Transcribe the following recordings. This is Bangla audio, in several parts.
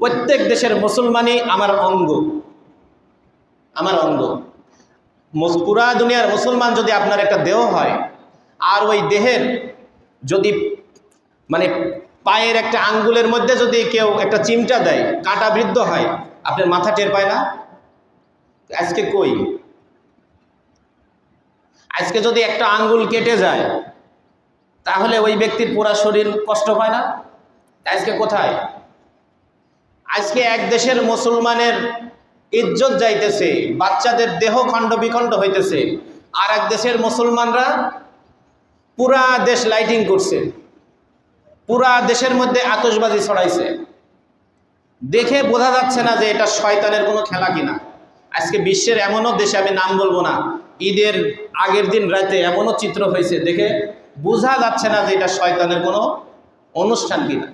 প্রত্যেক দেশের মুসলমানই আমার অঙ্গ। আমার অঙ্গ। পুরা দুনিয়ার মুসলমান যদি আপনার একটা দেহ হয়, আর ওই দেহের যদি মানে পায়ের একটা আঙ্গুলের মধ্যে যদি কেউ একটা চিমটা দেয়, কাঁটা বৃদ্ধ হয়, আপনার মাথা টের পায় না? আজকে কই? আজকে যদি একটা আঙ্গুল কেটে যায়, তাহলে ওই ব্যক্তির পুরা শরীর কষ্ট পায় না? আজকে কোথায়? আজকে এক দেশের মুসলমানের ইজ্জত যাইতেছে, বাচ্চাদের দেহ খণ্ড বিখণ্ড হইতেছে, আর এক দেশের মুসলমানরা পুরা দেশ লাইটিং করছে, পুরা দেশের মধ্যে আতশবাজি ছড়াইছে। দেখে বোঝা যাচ্ছে না যে এটা শয়তানের কোনো খেলা কিনা। আজকে বিশ্বের এমনও দেশে আমি নাম বলব না, ঈদের আগের দিন রাতে এমনও চিত্র হয়েছে, দেখে বোঝা যাচ্ছে না যে এটা শয়তানের কোনো অনুষ্ঠান কিনা।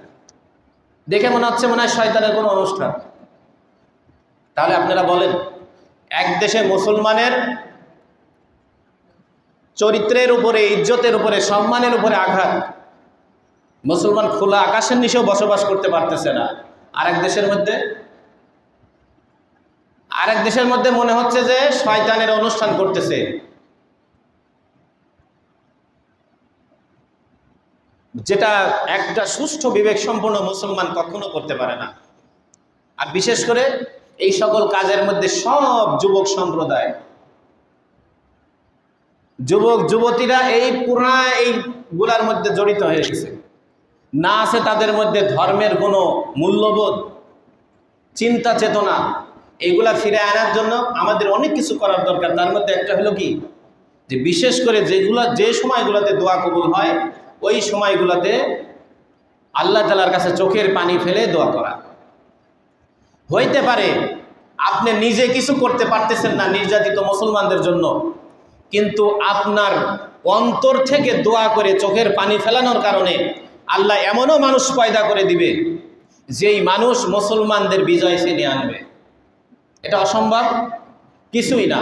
দেখে মনে হচ্ছে মনে হয় শয়তানের কোনো অনুষ্ঠান। তাহলে আপনারা বলেন, এক দেশে মুসলমানের চরিত্রের উপরে, ইজ্জতের উপরে, সম্মানের উপরে আঘাত, মুসলমান খোলা আকাশের নিচেও বসবাস করতে পারতেছে না। আরেক দেশের মধ্যে, আরেক দেশের মধ্যে মনে হচ্ছে যে শয়তানের অনুষ্ঠান করতেছে। যেটা একটা সুষ্ঠু বিবেক সম্পন্ন মুসলমান কখনো করতে পারে না। আর বিশেষ করে এই সকল কাজের মধ্যে সব যুবক সম্প্রদায়। যুবক, যুবতীরা এই পুরা এইগুলার মধ্যে জড়িত হয়ে গেছে। না আছে তাদের মধ্যে ধর্মের কোনো মূল্যবোধ, চিন্তা চেতনা এইগুলা ফিরে আনার জন্য আমাদের অনেক কিছু করার দরকার। তার মধ্যে একটা হলো কি? যে বিশেষ করে যেগুলো যে সময়গুলোতে দোয়া কবুল হয় ওই সময়গুলোতে আল্লাহ তালার কাছে চোখের পানি ফেলে দোয়া করা। হইতে পারে আপনি নিজে কিছু করতে পারতেছেন না নির্যাতিত মুসলমানদের জন্য, কিন্তু আপনার অন্তর থেকে দোয়া করে চোখের পানি ফেলানোর কারণে আল্লাহ এমনও মানুষ পয়দা করে দিবে, যেই মানুষ মুসলমানদের বিজয় ছিনিয়ে আনবে। এটা অসম্ভব? কিছুই না।